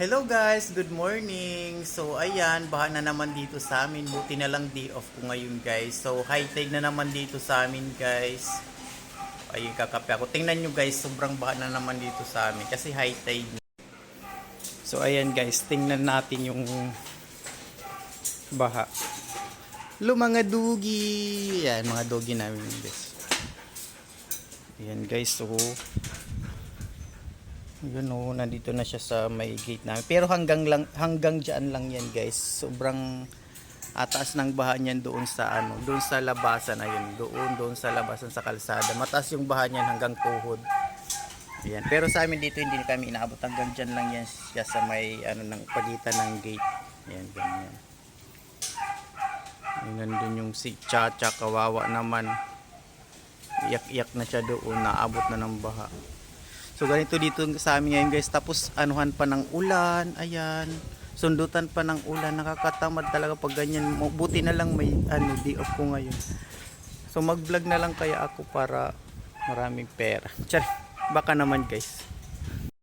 Hello guys, good morning. So ayan, baha na naman dito sa amin. Buti na lang day off ko ngayon guys. So high tide na naman dito sa amin guys. Ayun, kakape ako. Tingnan nyo guys, sobrang baha na naman dito sa amin. Kasi high tide. So ayan guys, tingnan natin yung baha. Lo mga dugi. Yan, mga dugi namin guys. Ayan guys, so yun o, nandito na siya sa may gate namin. Pero hanggang lang hanggang diyan lang yan, guys. Sobrang ataas ng baha niyan doon sa ano, doon sa labasan ayun, doon doon sa labasan sa kalsada. Mataas yung baha niyan hanggang tuhod. Ayan. Pero sa amin dito hindi kami inaabot hanggang diyan lang yan siya sa may ano ng pagitan ng gate. Ayan, ganyan. Ayan, nandun yung si Chacha kawawa naman. Iyak-iyak na siya doon, naabot na ng baha. So ganito dito sa amin ngayon guys. Tapos anuhan pa ng ulan. Ayan. Sundutan pa ng ulan. Nakakatamad talaga pag ganyan. Buti na lang may ano, day off ko ngayon. So mag-vlog na lang kaya ako para maraming pera. Tiyar, baka naman guys.